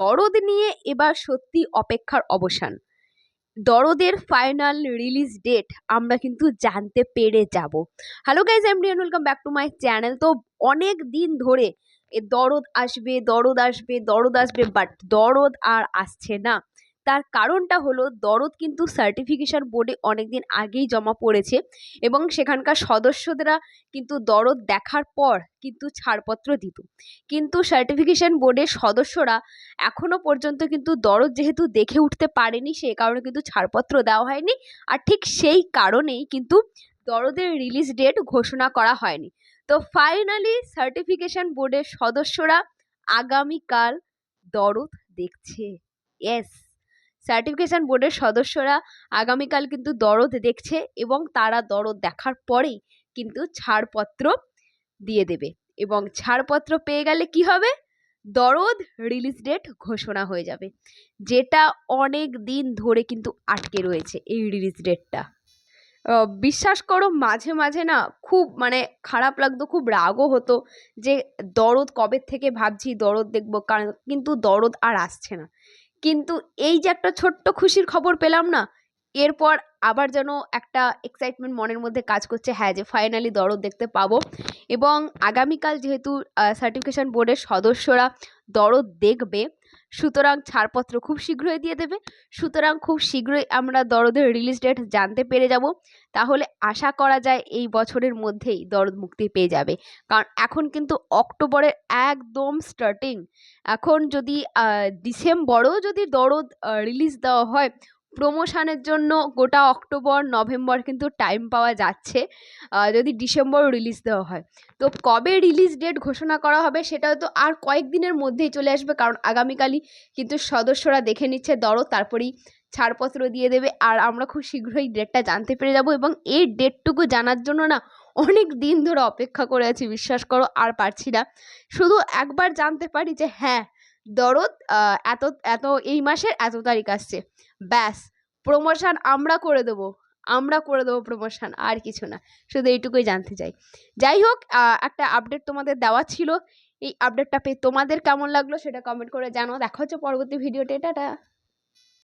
দরদ নিয়ে এবার সত্যি অপেক্ষার অবসান। দরদের ফাইনাল রিলিজ ডেট আমরা কিন্তু জানতে পেরে যাব। Hello guys I'm welcome back to my channel তো অনেক দিন ধরে এ দরদ আসবে দরদ আসবে দরদ আসবে বাট দরদ আর আসছে না। তার কারণটা হলো দরদ কিন্তু সার্টিফিকেশন বোর্ডে অনেক দিন আগেই জমা পড়েছে এবং সেখানকার সদস্যদেরা কিন্তু দরদ দেখার পর কিন্তু ছাড়পত্র দিত। কিন্তু সার্টিফিকেশন বোর্ডের সদস্যরা এখনও পর্যন্ত কিন্তু দরদ যেহেতু দেখে উঠতে পারেনি সেই কারণে কিন্তু ছাড়পত্র দেওয়া হয়নি আর ঠিক সেই কারণেই কিন্তু দরদের রিলিজ ডেট ঘোষণা করা হয়নি। তো ফাইনালি সার্টিফিকেশন বোর্ডের সদস্যরা আগামীকাল দরদ দেখছে। ইয়েস সার্টিফিকেশন বোর্ডের সদস্যরা আগামীকাল কিন্তু দরদ দেখছে এবং তারা দরদ দেখার পরেই কিন্তু ছাড়পত্র দিয়ে দেবে এবং ছাড়পত্র পেয়ে গেলে কি হবে? দরদ রিলিজ ডেট ঘোষণা হয়ে যাবে। যেটা অনেক দিন ধরে কিন্তু আটকে রয়েছে এই রিলিজ ডেটটা বিশ্বাস করো মাঝে মাঝে না খুব মানে খারাপ লাগতো, খুব রাগও হতো যে দরদ কবে থেকে ভাবছি, দরদ দেখব, কারণ কিন্তু দরদ আর আসছে না। কিন্তু এই যে একটা ছোট্ট খুশির খবর পেলাম না, এরপর আবার যেন একটা এক্সাইটমেন্ট মনের মধ্যে কাজ করছে হ্যাঁ যে ফাইনালি দরদ দেখতে পাবো। এবং আগামীকাল যেহেতু সার্টিফিকেশান বোর্ডের সদস্যরা দরদ দেখবে সুতরাং ছাড়পত্র খুব শীঘ্রই দিয়ে দেবে। সুতরাং খুব শীঘ্রই আমরা দরদের রিলিজ ডেট জানতে পেরে যাব। তাহলে আশা করা যায় এই বছরের মধ্যেই দরদ মুক্তি পেয়ে যাবে। কারণ এখন কিন্তু অক্টোবরের একদম স্টার্টিং এখন যদি ডিসেম্বরও যদি দরদ রিলিজ দেওয়া হয় প্রমোশনের জন্য গোটা অক্টোবর, নভেম্বর কিন্তু টাইম পাওয়া যাচ্ছে যদি ডিসেম্বর রিলিজ দেওয়া হয়। তো কবে রিলিজ ডেট ঘোষণা করা হবে সেটা তো আর কয়েকদিনের মধ্যেই চলে আসবে, কারণ আগামীকালই কিন্তু সদস্যরা দেখে নিচ্ছে দরদ, তারপরেই ছাড়পত্র দিয়ে দেবে, আর আমরা খুব শীঘ্রই ডেটটা জানতে পেরে যাব, এবং এই ডেটটুকু জানার জন্য না অনেক দিন ধরে অপেক্ষা করে আছি, বিশ্বাস করো, আর পারছি না। শুধু একবার জানতে পারি যে হ্যাঁ দরদ এত এত, এই মাসের এত তারিখ আসছে। ব্যাস প্রমোশন আমরা করে দেবো, আমরা করে দেবো প্রমোশন আর কিছু না। শুধু এইটুকুই জানতে চাই। যাই হোক একটা আপডেট তোমাদের দেওয়া ছিল। এই আপডেটটা পেয়ে তোমাদের কেমন লাগল সেটা কমেন্ট করে জানাও। দেখা হচ্ছে পরবর্তী ভিডিওতে টাটা।